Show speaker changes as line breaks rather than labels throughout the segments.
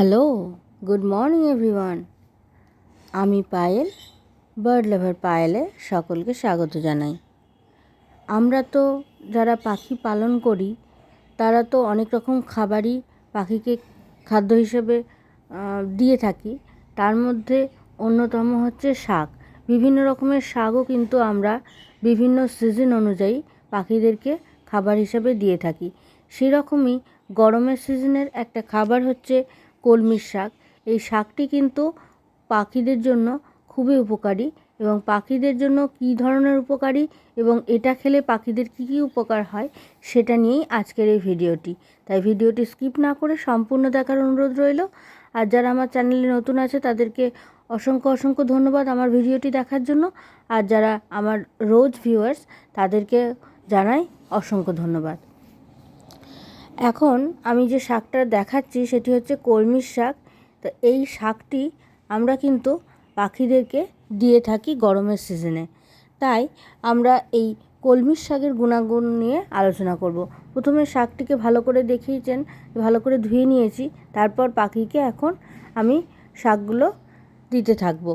Hello good morning everyone আমি Payel bird লাভার পায়েলে সকলকে স্বাগত জানাই। আমরা তো যারা পাখি পালন করি, তারা তো অনেক রকম খাবারই পাখিকে খাদ্য হিসেবে দিয়ে থাকি। তার মধ্যে অন্যতম হচ্ছে শাক। বিভিন্ন রকমের শাকও কিন্তু আমরা বিভিন্ন সিজন অনুযায়ী পাখিদেরকে খাবার হিসেবে দিয়ে থাকি। সেরকমই গরমের সিজনের একটা খাবার হচ্ছে কলমির শাক। এই শাকটি কিন্তু পাখিদের জন্য খুবই উপকারী এবং পাখিদের জন্য কী ধরনের উপকারী এবং এটা খেলে পাখিদের কী কী উপকার হয় সেটা নিয়েই আজকের এই ভিডিওটি। তাই ভিডিওটি স্কিপ না করে সম্পূর্ণ দেখার অনুরোধ রইল। আর যারা আমার চ্যানেলে নতুন আছে তাদেরকে অসংখ্য অসংখ্য ধন্যবাদ আমার ভিডিওটি দেখার জন্য। আর যারা আমার রোজ ভিউয়ার্স তাদেরকে জানাই অসংখ্য ধন্যবাদ। এখন আমি যে শাকটা দেখাচ্ছি সেটি হচ্ছে কলমির শাক। তো এই শাকটি আমরা কিন্তু পাখিদেরকে দিয়ে থাকি গরমের সিজনে। তাই আমরা এই কলমির শাকের গুণাগুণ নিয়ে আলোচনা করব। প্রথমে শাকটিকে ভালো করে দেখিয়েছেন, ভালো করে ধুয়ে নিয়েছি, তারপর পাখিকে এখন আমি শাকগুলো দিতে থাকব।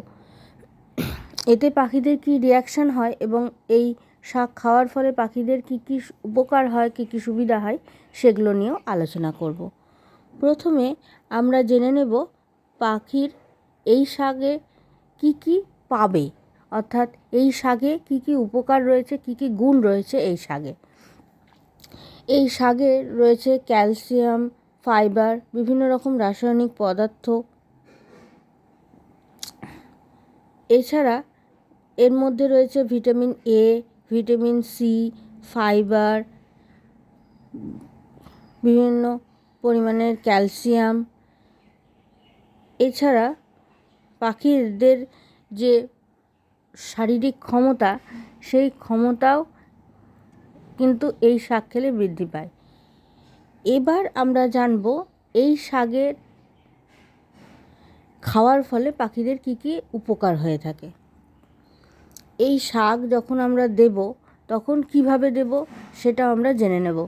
এতে পাখিদের কি রিয়াকশান হয় এবং এই শাক খাওয়ার ফলে পাখিদের কি কি উপকার হয়, কি কি সুবিধা হয়, সেগুলো নিয়েও আলোচনা করব। প্রথমে আমরা জেনে নেব পাখির এই শাকে কি কি পাবে। অর্থাৎ এই শাকে কি কি উপকার রয়েছে, কি কি গুণ রয়েছে এই শাকে। এই শাকে রয়েছে ক্যালসিয়াম, ফাইবার, বিভিন্ন রকম রাসায়নিক পদার্থ। এছাড়া এর মধ্যে রয়েছে vitamin A vitamin C, fibre, বিভিন্ন পরিমাণের ক্যালসিয়াম। এছাড়া পাখিদের যে শারীরিক ক্ষমতা, সেই ক্ষমতাও কিন্তু এই শাক খেলে বৃদ্ধি পায়। এবার আমরা জানব এই শাকের খাওয়ার ফলে পাখিদের কী কী উপকার হয়ে থাকে। এই শাক যখন আমরা দেব, তখন কীভাবে দেব সেটা আমরা জেনে নেব।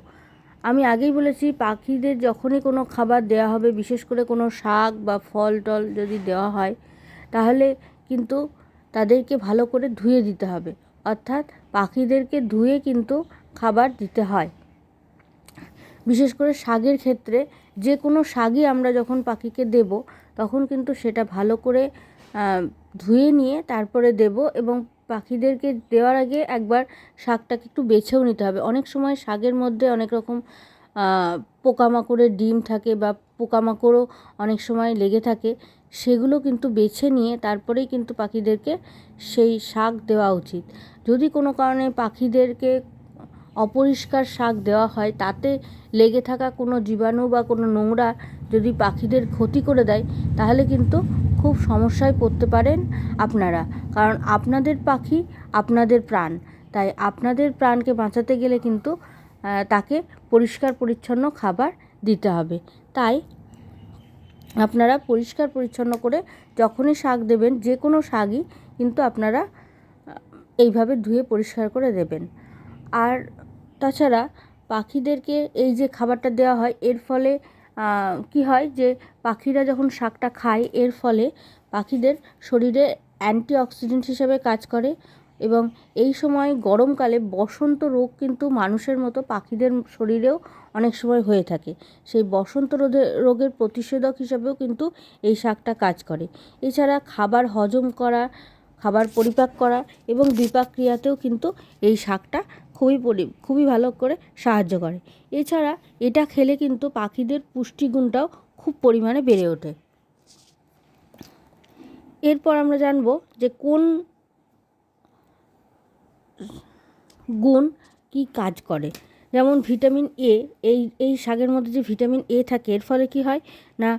আমি আগেই বলেছি, পাখিদের যখনই কোনো খাবার দেওয়া হবে, বিশেষ করে কোনো শাক বা ফল টল যদি দেওয়া হয়, তাহলে কিন্তু তাদেরকে ভালো করে ধুয়ে দিতে হবে। অর্থাৎ পাখিদেরকে ধুয়ে কিন্তু খাবার দিতে হয়। বিশেষ করে শাকের ক্ষেত্রে যে কোনো শাকই আমরা যখন পাখিকে দেব, তখন কিন্তু সেটা ভালো করে ধুয়ে নিয়ে তারপরে দেব এবং পাখিদেরকে দেওয়ার আগে একবার শাকটাকে একটু বেছেও নিতে হবে। অনেক সময় শাকের মধ্যে অনেক রকম পোকামাকড়ের ডিম থাকে বা পোকামাকড়ও অনেক সময় লেগে থাকে, সেগুলো কিন্তু বেছে নিয়ে তারপরেই কিন্তু পাখিদেরকে সেই শাক দেওয়া উচিত। যদি কোনো কারণে পাখিদেরকে অপরিষ্কার শাক দেওয়া হয়, তাতে লেগে থাকা কোনো জীবাণু বা কোনো নোংরা যদি পাখিদের ক্ষতি করে দেয়, তাহলে কিন্তু খুব সমস্যায় পড়তে পারেন আপনারা। কারণ আপনাদের পাখি আপনাদের প্রাণ। তাই আপনাদের প্রাণকে বাঁচাতে গেলে কিন্তু তাকে পরিষ্কার পরিচ্ছন্ন খাবার দিতে হবে। তাই আপনারা পরিষ্কার পরিচ্ছন্ন করে যখনই শাক দেবেন যে কোনো শাকই কিন্তু আপনারা এইভাবে ধুয়ে পরিষ্কার করে দেবেন। আর তাছাড়া পাখিদেরকে এই যে খাবারটা দেওয়া হয়, এর ফলে কি হয় যে পাখিরা যখন শাকটা খায়, এর ফলে পাখিদের শরীরে অ্যান্টিঅক্সিডেন্ট হিসেবে কাজ করে এবং এই সময় গরমকালে বসন্ত রোগ কিন্তু মানুষের মতো পাখিদের শরীরেও অনেক সময় হয়ে থাকে। সেই বসন্ত রোধে, রোগের প্রতিষেধক হিসাবেও কিন্তু এই শাকটা কাজ করে। এছাড়া খাবার হজম করা, খাবার পরিপাক করা এবং বিপাক ক্রিয়াতেও কিন্তু এই শাকটা খুবই পরি, খুবই ভালো করে সাহায্য করে। এছাড়া এটা খেলে কিন্তু পাখিদের পুষ্টিগুণটাও খুব পরিমাণে বেড়ে ওঠে। এরপর আমরা জানব যে কোন গুণ কি কাজ করে। যেমন ভিটামিন এ এই এই শাকের মধ্যে যে ভিটামিন এ থাকে, এর ফলে কি হয় না,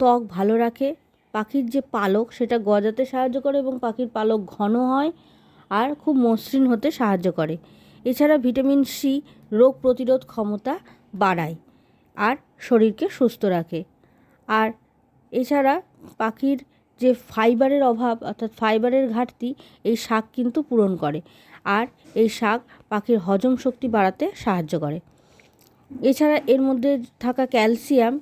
ত্বক ভালো রাখে, পাখির যে পালক সেটা গজাতে সাহায্য করে এবং পাখির পালক ঘন হয় আর খুব মসৃণ হতে সাহায্য করে। এছাড়া ভিটামিন সি রোগ প্রতিরোধ ক্ষমতা বাড়ায় আর শরীরকে সুস্থ রাখে। আর এছাড়া পাখির যে ফাইবারের অভাব, অর্থাৎ ফাইবারের ঘাটতি, এই শাক কিন্তু পূরণ করে। আর এই শাক পাখির হজম শক্তি বাড়াতে সাহায্য করে। এছাড়া এর মধ্যে থাকা ক্যালসিয়াম,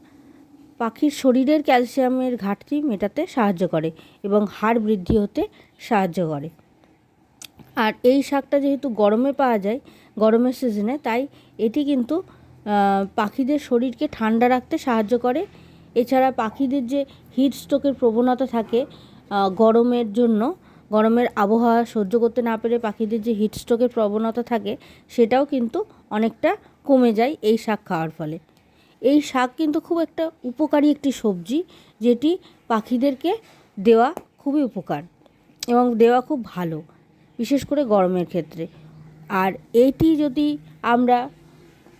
পাখির শরীরের ক্যালসিয়ামের ঘাটতি মেটাতে সাহায্য করে এবং হাড় বৃদ্ধি হতে সাহায্য করে। আর এই শাকটা যেহেতু গরমে পাওয়া যায়, গরমের সিজনে তাই এটি কিন্তু পাখিদের শরীরকে ঠান্ডা রাখতে সাহায্য করে। এছাড়া পাখিদের যে হিট স্ট্রোকের প্রবণতা থাকে গরমের জন্য, গরমের আবহাওয়া সহ্য করতে না পেরে পাখিদের যে হিট স্ট্রোকের প্রবণতা থাকে, সেটাও কিন্তু অনেকটা কমে যায় এই শাক খাওয়ার ফলে। এই শাক কিন্তু খুব একটা উপকারী একটি সবজি, যেটি পাখিদেরকে দেওয়া খুবই উপকার এবং দেওয়া খুব ভালো। বিশেষ করে গরমের ক্ষেত্রে। আর এটি যদি আমরা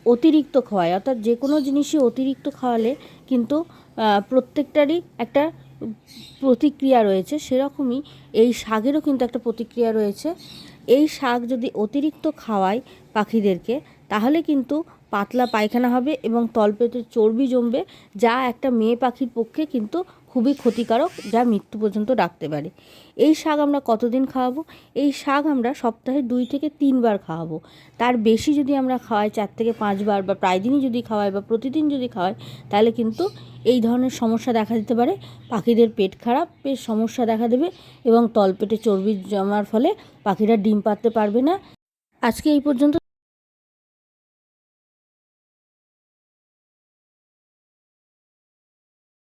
অতিরিক্ত খাওয়াই, অর্থাৎ যে কোনো জিনিসই অতিরিক্ত খাওয়ালে কিন্তু প্রত্যেকটারই একটা প্রতিক্রিয়া রয়েছে। সেরকমই এই শাকেরও কিন্তু একটা প্রতিক্রিয়া রয়েছে। এই শাক যদি অতিরিক্ত খাওয়াই পাখিদেরকে, তাহলে কিন্তু পাতলা পায়খানা হবে এবং তলপেটের চর্বি জমবে, যা একটা মেয়ে পাখির পক্ষে কিন্তু খুবই ক্ষতিকারক, যা মৃত্যু পর্যন্ত ডাকতে পারে। এই শাক আমরা কতদিন খাওয়াবো? এই শাক আমরা সপ্তাহে দুই থেকে তিনবার খাওয়াবো। তার বেশি যদি আমরা খাওয়াই, চার থেকে পাঁচবার বা প্রায় দিনই যদি খাওয়াই বা প্রতিদিন যদি খাওয়াই, তাহলে কিন্তু এই ধরনের সমস্যা দেখা দিতে পারে। পাখিদের পেট খারাপের সমস্যা দেখা দেবে এবং তলপেটে চর্বি জমার ফলে পাখিরা ডিম পাড়তে পারবে না। আজকে এই পর্যন্ত।